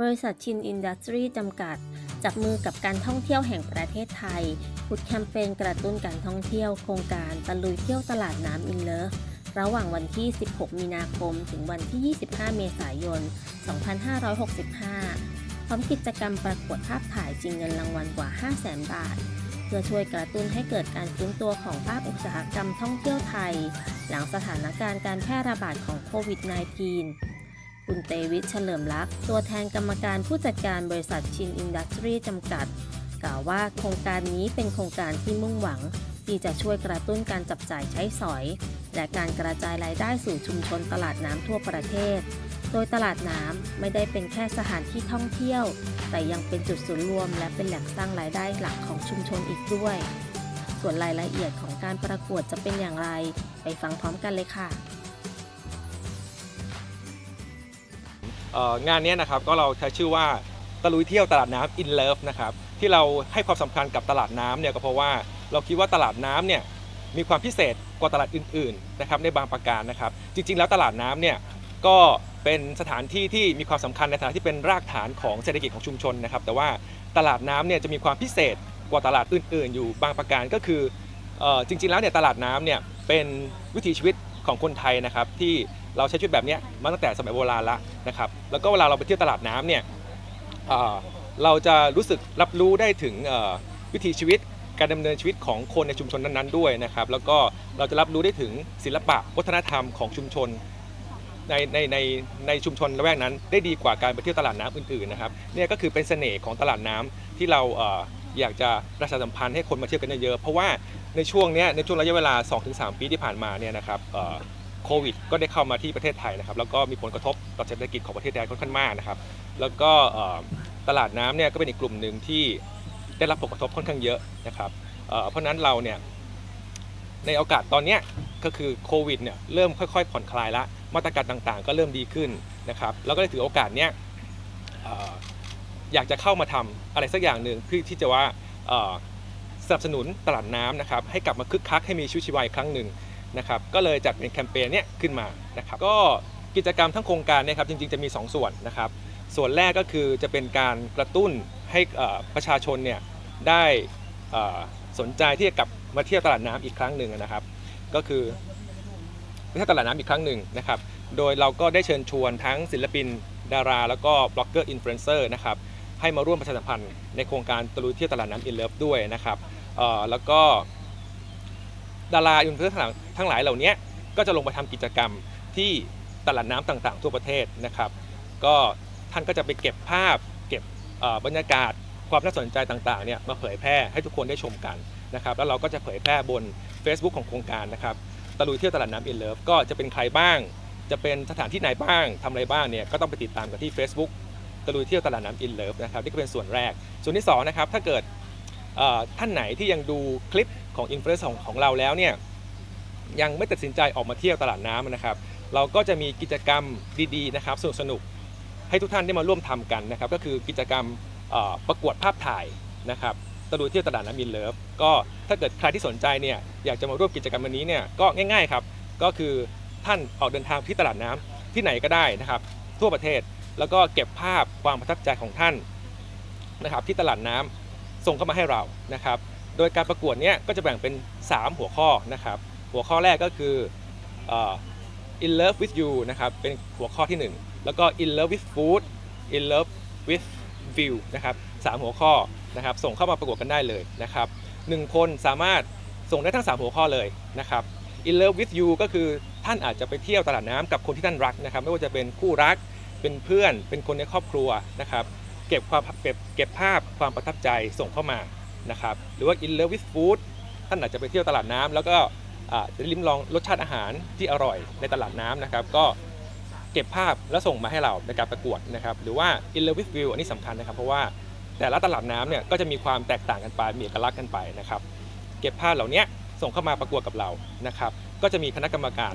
บริษัทชินอินดัสทรีจำกัด จับมือกับการท่องเที่ยวแห่งประเทศไทยพุดแคมเปญกระตุ้นการท่องเที่ยวโครงการตะลุยเที่ยวตลาดน้ำอินเลิฟระหว่างวันที่ 16 มีนาคม ถึงวันที่ 25 เมษายน 2565 พร้อมกิจกรรมประกวดภาพถ่ายจริงเงินรางวัลกว่า 500,000 บาท เพื่อช่วยกระตุ้นให้เกิดการฟื้นตัวของภาคอุตสาหกรรมท่องเที่ยวไทย หลังสถานการณ์การแพร่ระบาดของโควิด -19 คุณเตวิทย์เฉลิมลักษ์ตัวแทนกรรมการผู้จัดการบริษัทชินอินดัสทรีจำกัด กล่าวว่าโครงการนี้เป็นโครงการที่มุ่งหวัง ที่จะช่วยกระตุ้นการจับจ่ายใช้สอย และการกระจายรายได้สู่ชุมชนตลาดน้ำทั่วประเทศ โดยตลาดน้ำไม่ได้เป็นแค่สถานที่ท่องเที่ยว แต่ยังเป็นจุดศูนย์รวม และเป็นแหล่งสร้างรายได้หลักของชุมชนอีกด้วย ส่วนรายละเอียดของการประกวดจะเป็นอย่างไร ไปฟังพร้อมกันเลยค่ะ งานนี้นะครับก็เราใช้ชื่อว่าตะลุยเที่ยวตลาดน้ำ in love นะครับที่เราให้ความสำคัญกับตลาดน้ำเนี่ยก็เพราะว่าเราคิดว่าตลาดน้ำเนี่ยมีความพิเศษกว่าตลาดอื่นๆนะครับในบางประการนะครับ จริง ๆ แล้วตลาดน้ำเนี่ยก็เป็นสถานที่ที่มีความสำคัญในฐานะที่เป็นรากฐานของเศรษฐกิจของชุมชนนะครับ แต่ว่าตลาดน้ำเนี่ยจะมีความพิเศษกว่าตลาดอื่น ๆ อยู่บางประการก็คืออจริง ๆ แล้วเนี่ยตลาดน้ำเนี่ยเป็นวิถีชีวิตของคนไทยนะครับที่เราใช้ชีวิตแบบนี้มาตั้งแต่สมัยโบราณล้วนะครับ แล้วก็เวลาเราไปเที่ยวตลาดน้ำเนี่ยเราจะรู้สึกรับรู้ได้ถึงวิถีชีวิตการดำเนินชีวิตของคนในชุมชนนั้นๆด้วยนะครับ แล้วก็เราจะรับรู้ได้ถึงศิลปะวัฒนธรรมของชุมชนในในในในชุมชนละแวกนั้น ได้ดีกว่าการไปเที่ยวตลาดน้ำอื่นๆนะครับเนี่ยก็คือเป็นเสน่ห์ของตลาดน้ำที่เราอยากจะประชาสัมพันธ์ให้คนมาเที่ยวกันเยอะๆเพราะว่าในช่วงเนี้ยในช่วงระยะเวลา 2-3 ปีที่ผ่านมาเนี่ยนะครับ โควิดก็ได้เข้ามาที่ประเทศไทยนะครับ แล้วก็มีผลกระทบต่อเศรษฐกิจของประเทศไทยค่อนข้างมากนะครับ แล้วก็ตลาดน้ำเนี่ยก็เป็นอีกกลุ่มหนึ่งที่ได้รับผลกระทบค่อนข้างเยอะนะครับเพราะนั้นเราเนี่ยในโอกาสตอนนี้ก็คือโควิดเนี่ยเริ่มค่อยๆ ผ่อนคลายละมาตรการต่างๆ ก็เริ่มดีขึ้นนะครับแล้วก็เลยถือโอกาสเนี้ยอยากจะเข้ามาทำอะไรสักอย่างหนึ่งเพื่อที่จะว่าสนับสนุนตลาดน้ำนะครับให้กลับมาคึกคักให้มีชีวิตชีวาอีกครั้งหนึ่ง นะครับก็เลยจัดเป็นแคมเปญเนี้ยขึ้นมานะครับก็กิจกรรมทั้งโครงการเนี่ยครับจริงๆจะมี 2 ส่วนนะครับส่วนแรกก็คือจะเป็นการกระตุ้นให้ประชาชนเนี่ยได้สนใจที่จะกลับมาเที่ยวตลาดน้ำอีกครั้งหนึ่งนะครับ ก็คือมาเที่ยวตลาดน้ำอีกครั้งหนึ่งนะครับโดยเราก็ได้เชิญชวนทั้งศิลปินดารา แล้วก็บล็อกเกอร์อินฟลูเอนเซอร์นะครับให้มาร่วมประชาสัมพันธ์ในโครงการตะลุยเที่ยวตลาดน้ำอินเลิฟด้วยนะครับแล้วก็ ดาราอินฟลูเอนเซอร์ทั้งหลายเหล่านี้ก็จะลงไปทำกิจกรรมที่ตลาดน้ำต่างๆ ทั่วประเทศนะครับ ก็ท่านก็จะไปเก็บภาพ เก็บบรรยากาศความน่าสนใจต่างๆเนี่ยมาเผยแพร่ให้ทุกคนได้ชมกันนะครับแล้วเราก็จะเผยแพร่บน Facebook ของโครงการนะครับตะลุยเที่ยวตลาดน้ำอินเลิฟก็จะเป็นใครบ้าง จะเป็นสถานที่ไหนบ้างทำอะไรบ้างเนี่ยก็ต้องไปติดตามกันที่ Facebook ตะลุยเที่ยวตลาดน้ำอินเลิฟนะครับนี่ก็เป็นส่วนแรก ส่วนที่สองนะครับถ้าเกิดท่านไหนที่ยังดูคลิป ของอินฟลูเอนซ์ของของเราแล้วเนี่ยยังไม่ตัดสินใจออกมาเที่ยวตลาดน้ำนะครับ เราก็จะมีกิจกรรมดีๆนะครับสนุกสนุกให้ทุกท่านได้มาร่วมทำกันนะครับ ก็คือกิจกรรมประกวดภาพถ่ายนะครับตะลุยเที่ยวตลาดน้ำมินเลิฟก็ถ้าเกิดใครที่สนใจเนี่ยอยากจะมาร่วมกิจกรรมวันนี้เนี่ยก็ง่ายๆครับก็คือท่านออกเดินทางที่ตลาดน้ำที่ไหนก็ได้นะครับ ทั่วประเทศแล้วก็เก็บภาพความประทับใจของท่านนะครับ ที่ตลาดน้ำส่งเข้ามาให้เรานะครับ โดยการประกวดเนี้ยก็จะแบ่งเป็น 3 หัวข้อนะครับ หัวข้อแรกก็คืออ in love with you นะครับ เป็นหัวข้อที่ 1 แล้วก็ in love with food in love with view นะครับสามหัวข้อนะครับ ส่งเข้ามาประกวดกันได้เลยนะครับหนึ่งคนสามารถส่งได้ทั้ง 3 หัวข้อเลยนะครับ in love with you ก็คือท่านอาจจะไปเที่ยวตลาดน้ำกับคนที่ท่านรักนะครับ ไม่ว่าจะเป็นคู่รัก เป็นเพื่อน เป็นคนในครอบครัวนะครับ เก็บความเก็บเก็บภาพความประทับใจส่งเข้ามา นะครับหรือว่า in love with food ท่านอาจจะไปเที่ยวตลาดน้ำแล้วก็จะลิ้มลองรสชาติอาหารที่อร่อยในตลาดน้ำนะครับ ก็เก็บภาพแล้วส่งมาให้เราในการประกวดนะครับหรือว่า in love with view อันนี้สำคัญนะครับเพราะว่าแต่ละตลาดน้ำเนี่ยก็จะมีความแตกต่างกันไปมีเอกลักษณ์กันไปนะครับ เก็บภาพเหล่านี้ส่งเข้ามาประกวดกับเรานะครับ ก็จะมีคณะกรรมการ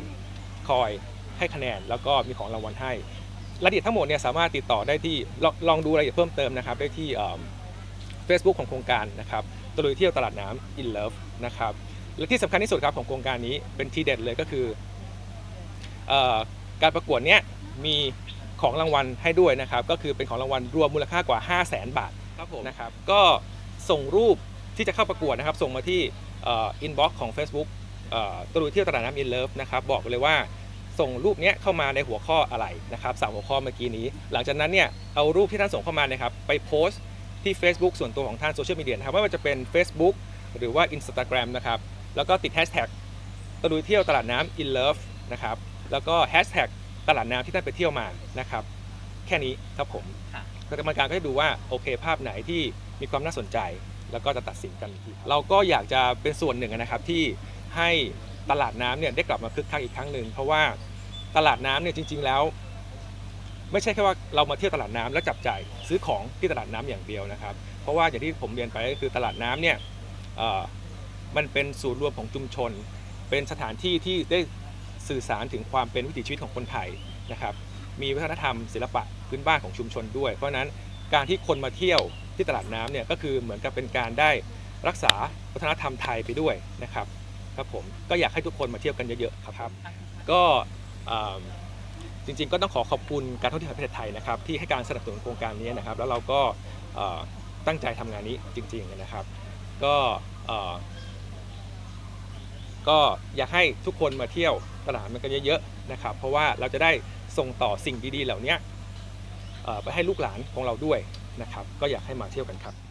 คอยให้คะแนน แล้วก็มีของรางวัลให้รายละเอียดทั้งหมดเนี่ยสามารถติดต่อได้ที่ลองดูรายละเอียดเพิ่มเติมนะครับได้ที่ เฟซบุ๊กของโครงการนะครับตะลุยเที่ยวตลาดน้ำ in love นะครับและที่สำคัญที่สุดครับของโครงการนี้เป็นทีเด็ดเลยก็คือเออการประกวดเนี้ยมีของรางวัลให้ด้วยนะครับ ก็คือเป็นของรางวัลรวมมูลค่ากว่า 5 0 0แสนบาทครับผมนะครับก็ส่งรูปที่จะเข้าประกวดนะครับ ส่งมาที่อินบ็อกซ์ของ Facebook เอ่อตะลุยเที่ยวตลาดน้ำอินเลิฟนะครับบอกเลยว่าส่งรูปเนี้ยเข้ามาในหัวข้ออะไรนะครับสามหัวข้อเมื่อกี้นี้ หลังจากนั้นเนี่ยเอารูปที่ท่านส่งเข้ามาเนะครับไปโพสต์ ที่ Facebook ส่วนตัวของท่านโซเชียลมีเดียนะครับไม่ว่าจะเป็น Facebook หรือว่า Instagram นะครับแล้วก็ติดแฮชแท็กตะลุยเที่ยวตลาดน้ำ in love นะครับแล้วก็แฮชแท็กตลาดน้ำที่ท่านไปเที่ยวมานะครับแค่นี้ครับผมค่ะกรรมการก็จะดูว่าโอเคภาพไหนที่มีความน่าสนใจ แล้วก็จะตัดสินกันอีกทีเราก็อยากจะเป็นส่วนหนึ่งนะครับที่ให้ตลาดน้ำเนี่ยได้กลับมาคึกคักอีกครั้งหนึ่งเพราะว่าตลาดน้ำเนี่ยจริง ๆ แล้ว ไม่ใช่แค่ว่าเรามาเที่ยวตลาดน้ำแล้วจับจ่ายซื้อของที่ตลาดน้ำอย่างเดียวนะครับ เพราะว่าอย่างที่ผมเรียนไปก็คือตลาดน้ำเนี่ยมันเป็นศูนย์รวมของชุมชน เป็นสถานที่ที่ได้สื่อสารถึงความเป็นวิถีชีวิตของคนไทยนะครับ มีวัฒนธรรมศิลปะพื้นบ้านของชุมชนด้วย เพราะฉะนั้นการที่คนมาเที่ยวที่ตลาดน้ำเนี่ยก็คือเหมือนกับเป็นการได้รักษาวัฒนธรรมไทยไปด้วยนะครับครับผมก็อยากให้ทุกคนมาเที่ยวกันเยอะๆครับก็ จริง ๆ ก็ต้องขอขอบคุณการท่องเที่ยวแห่งประเทศไทยนะครับที่ให้การสนับสนุนโครงการนี้นะครับ แล้วเราก็ตั้งใจทำงานนี้จริง ๆ นะครับ ก็เอ่อก็อยากให้ทุกคนมาเที่ยวตลาดมันกันเยอะๆนะครับ เพราะว่าเราจะได้ส่งต่อสิ่งดีๆเหล่านี้ไปให้ลูกหลานของเราด้วยนะครับ ก็อยากให้มาเที่ยวกันครับ